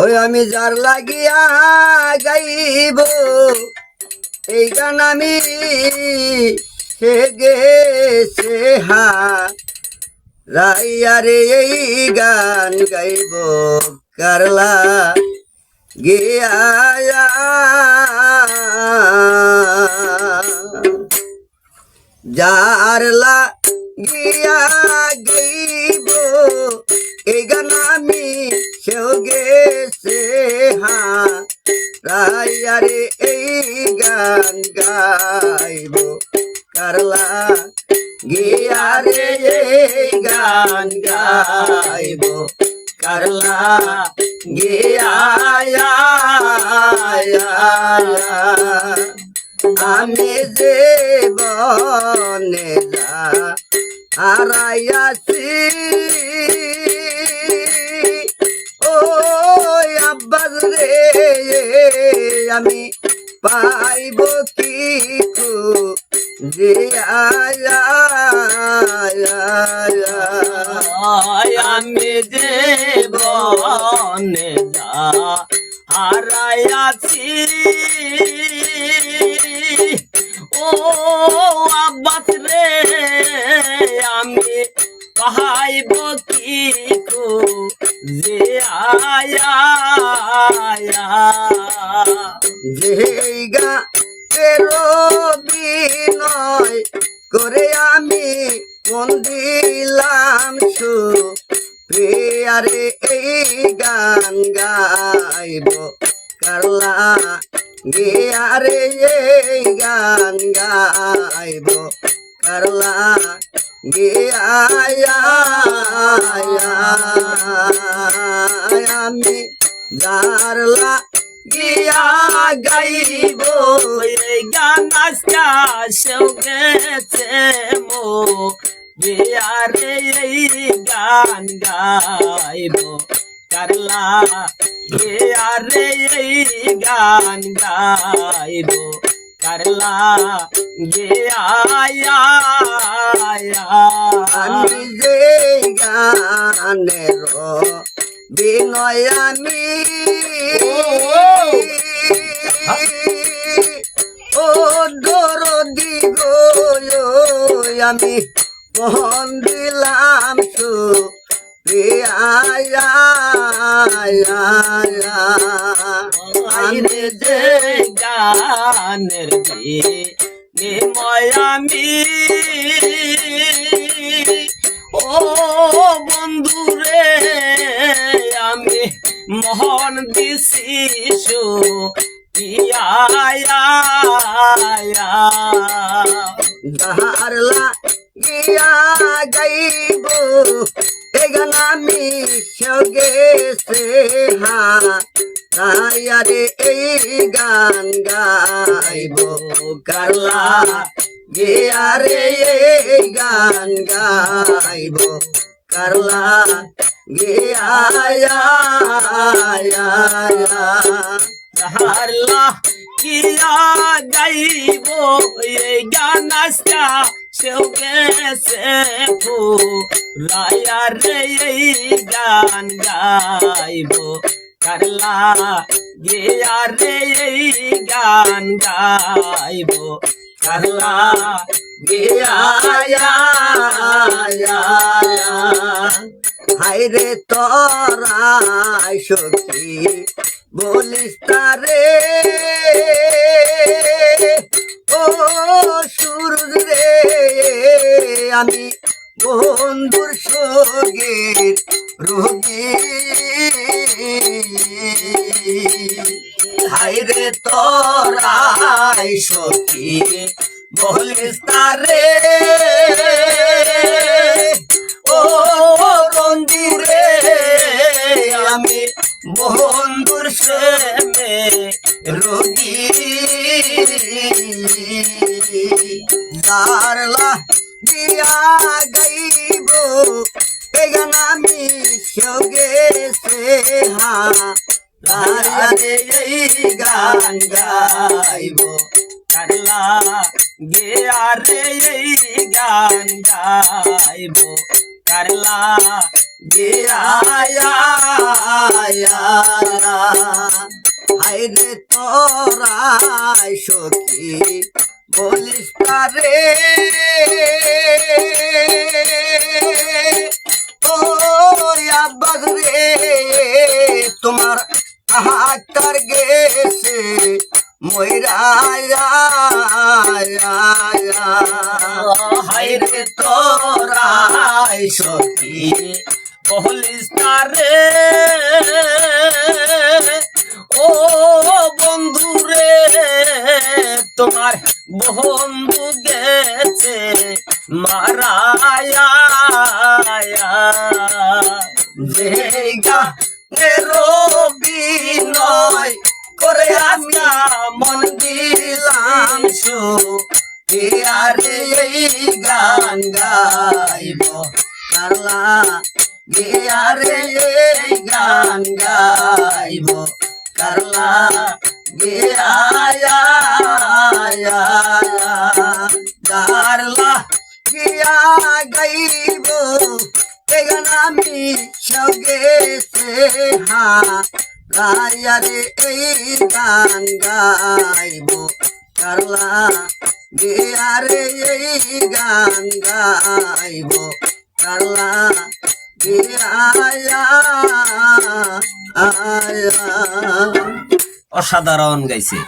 ওই আমি যার লাগিয়া গাইব, এই গান আমি সে গেছে হা রাইয়ারে এই গান গাইব, কারলা গিয়া যারলা গিয়া গইব। রাইয়ারে এই গান গাইব কারলা গিয়া এই গান গাইব কারলা গিয়া আমি যে বনে যা হারাইয়াছি ও আব্বাস রে আমি পাইব কি আমি যা হারাইয়াছি ও আব্বাস রে আমি পাহাইব কো যে আয়া যেগা তেরো বিনয় করে আমি মন দিলাম সু। প্রিয়ারে এই গান গাইব কারলা গিয়ারে এই গান গাইব। গিয়া আমি জারলা গিয়া গাইব গান আজকা সেও গেছে মো বিয়ারে গান গাইব, কারলা এই গান গাইব। কারলা গিয়া আমি যে গানের বিনয় আমি ও দরদি গো আমি মন দিলাম আমি যে গানের নিময়ামি ও বন্ধু রে আমি মোহন দিশিসু ইয়া দারলা গিয়া গাইব এগান আমি সগেছে হা তাইয়ারে এই গান গাইব কারলা গিয়ারে এই গান গাইব কারলা গিয়া হারলা কিয়া গাইব এই গান আজকা সেও গেছে রায়া রে এই গান গাইব, করলা গিয়া রে এই গান গাইব। করলা গিয়া হাইরে তোরাই সখী বলিস তারে। ও সুরজ রে, আমি বন্ধুর সঙ্গের রোগী। হাইরে তোরাই সখী বলিস তারে। ও বন্ধুর সেমে রোগী। দারলা দিয়া গাইব এগান আমি সগে সে হা লারে এই গান গাইব করলা গিয়া রে এই গান গাইব। কারলা হাইরে তোরাই সখী বলিস রে ও হাইরে তোরাই সখী। বলিস তারে ও বন্ধু রে, তোমার বন্ধু গেছে মারায়া যেগা বিনয় করে আমি মন দিলাম আরে এই গান গাইব। কারলা আরে এই গান গাইব। কারলা গিয়া কারলা গিয়া গাইব। এগান আমি সঙ্গে সে হা গায়ারে এই গান গাইব। কারলা বিয়ারে এই গান গাইব। কারলা গিয়া আয়া। অসাধারণ গাইছে।